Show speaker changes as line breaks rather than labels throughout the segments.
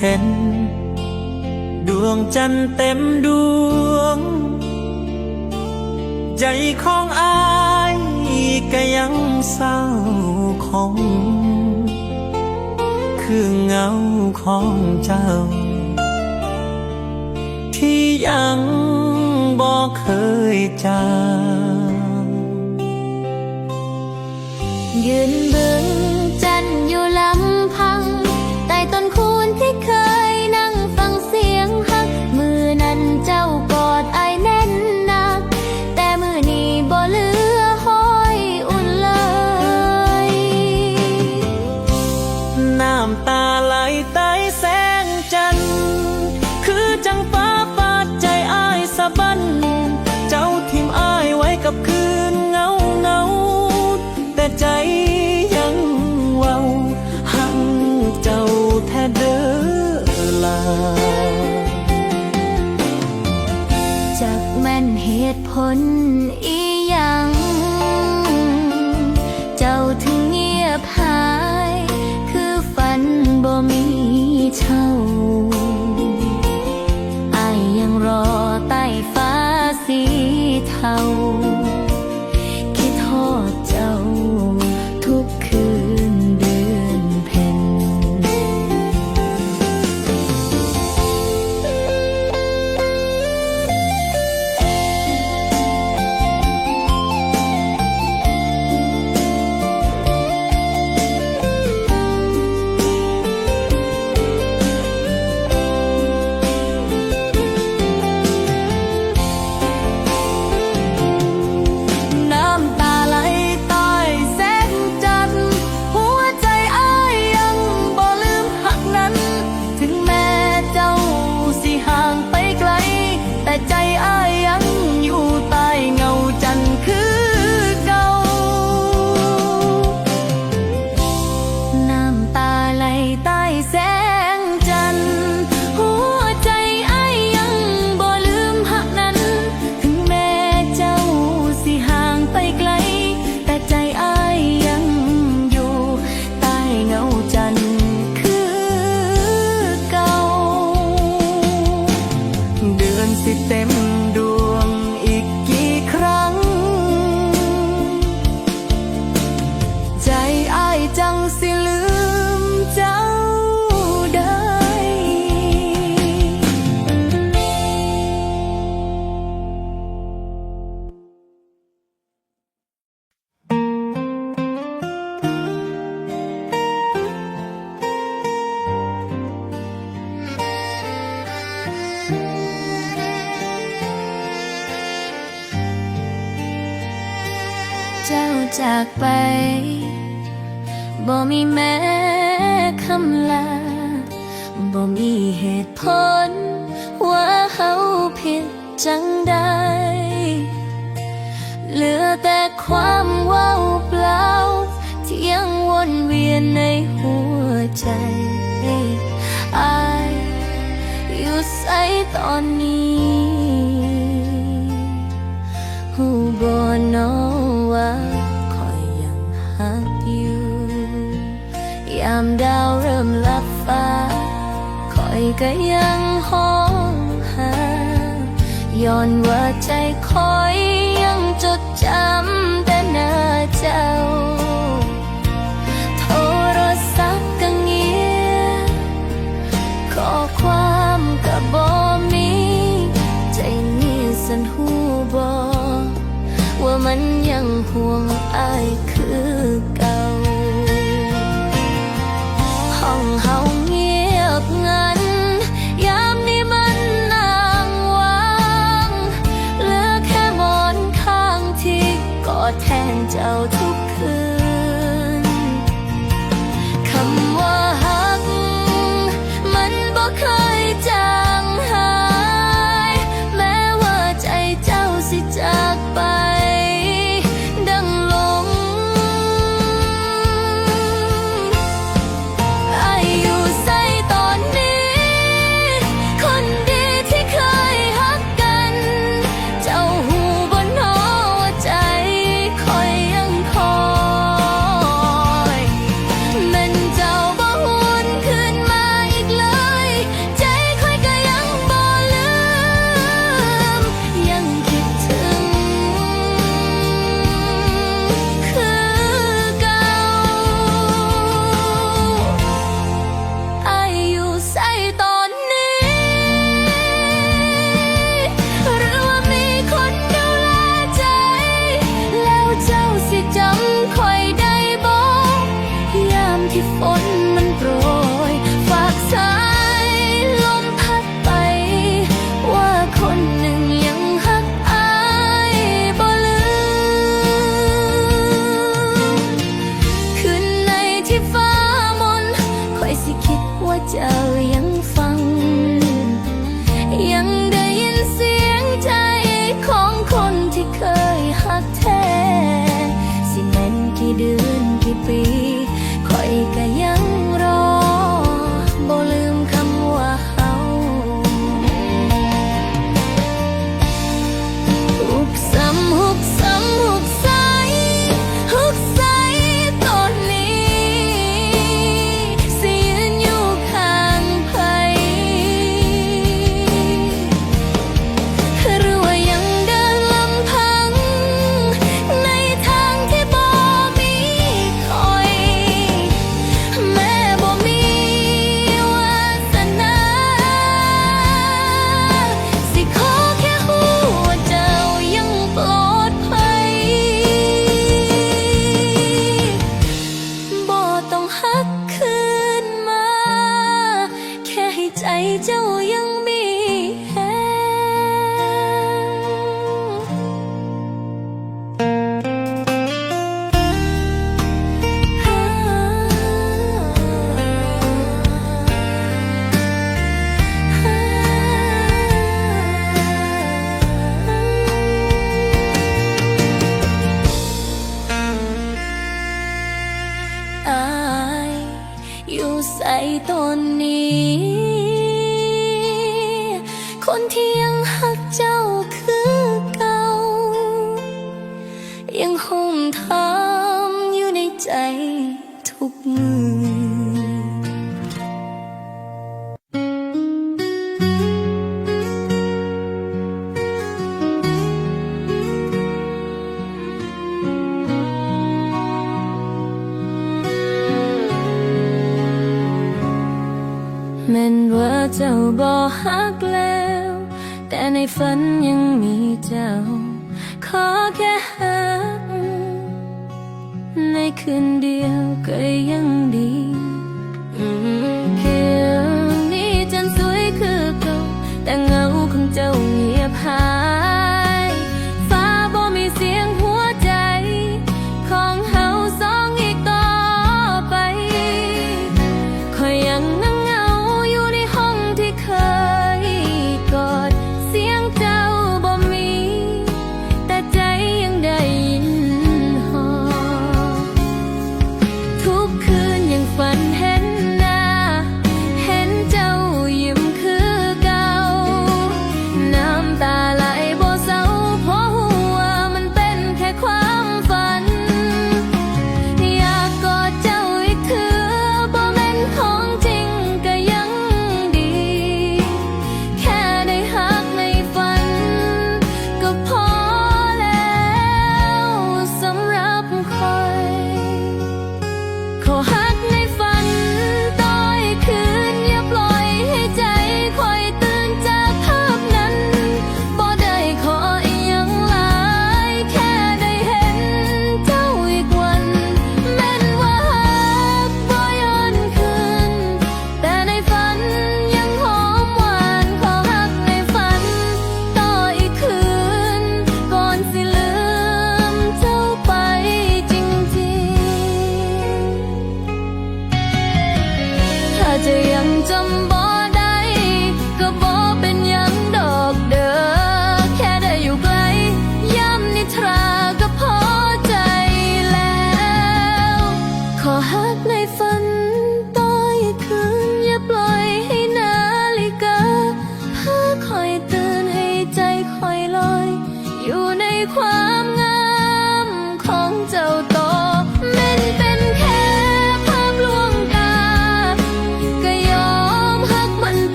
เพ็ญดวงจันทร์เต็มดวง ใจของอายก็ยังเศร้าคงคือเงาของเจ้า ที่ยังบอกเคยจาง
ยืน 后 จากไป บ่มีแม้คำลา บ่มีเหตุผล ว่าเขาผิดจังใด เหลือแต่ความว่าวเปล่าที่ยังวนเวียนในหัวใจอายอยู่ใสตอนนี้ ก็ยังห้องหาย้อนว่าใจคอยยังจดจำแต่หน้าเจ้า โทรศัพท์ก็เงียบข้อความก็บ่มี ใจนี้สันหูบว่ามันยังห่วงอายเค 脚印谁叫我要 ยังหักเจ้าคือเก่า ยังห่มเอ ในฝันยังมีเจ้า ขอแค่หาในคืนเดียวก็ยัง 怎么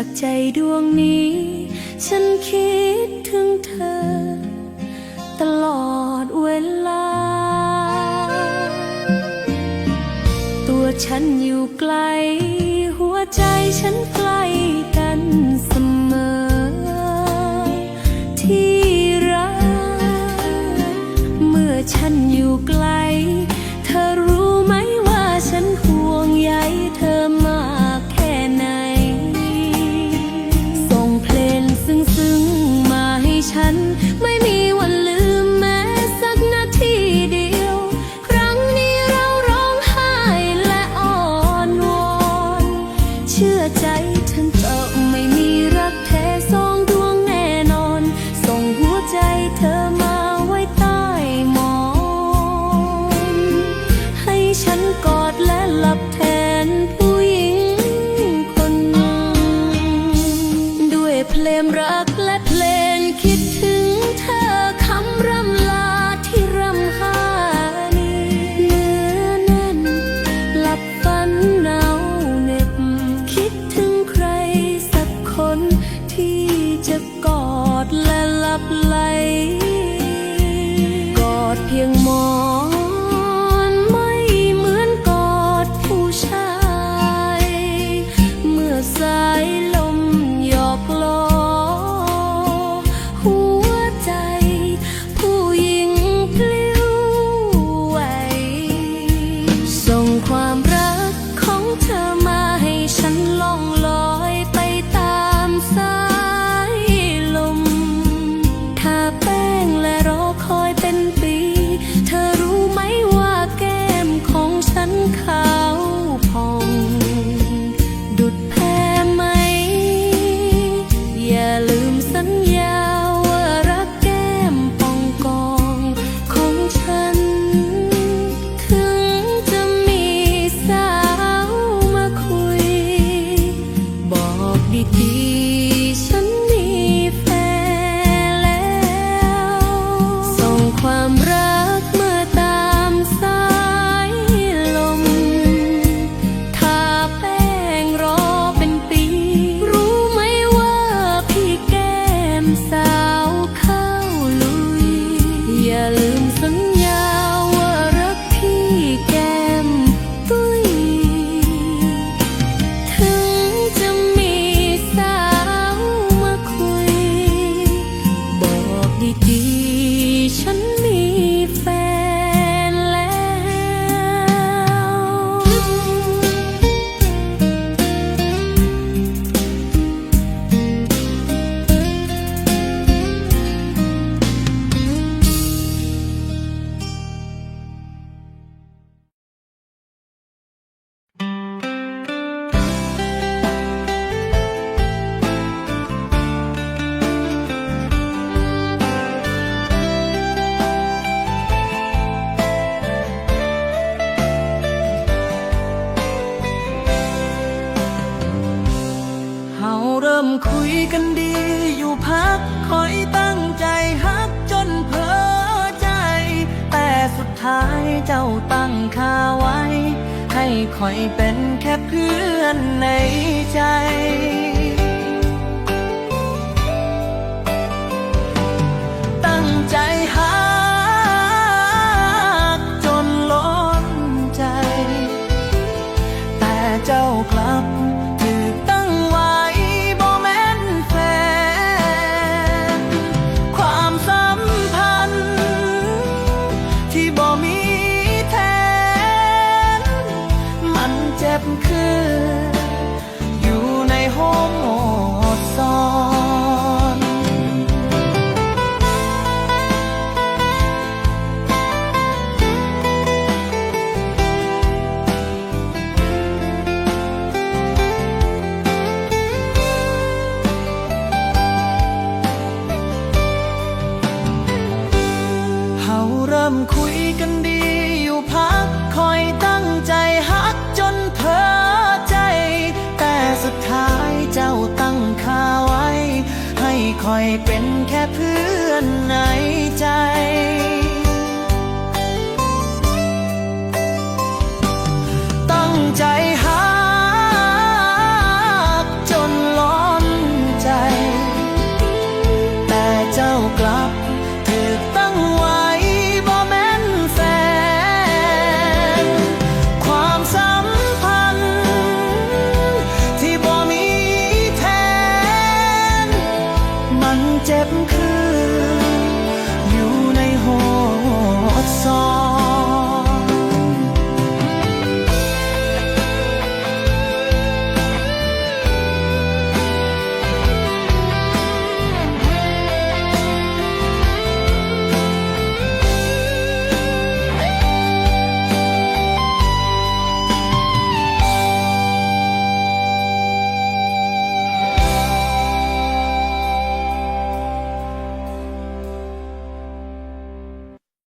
จากใจดวงนี้ ฉันคิดถึงเธอ ตลอดเวลา ตัวฉันอยู่ไกล หัวใจฉัน เพลมรักและ อนในใจตั้ง
ใจหา คอยเป็นแค่เพื่อนในใจ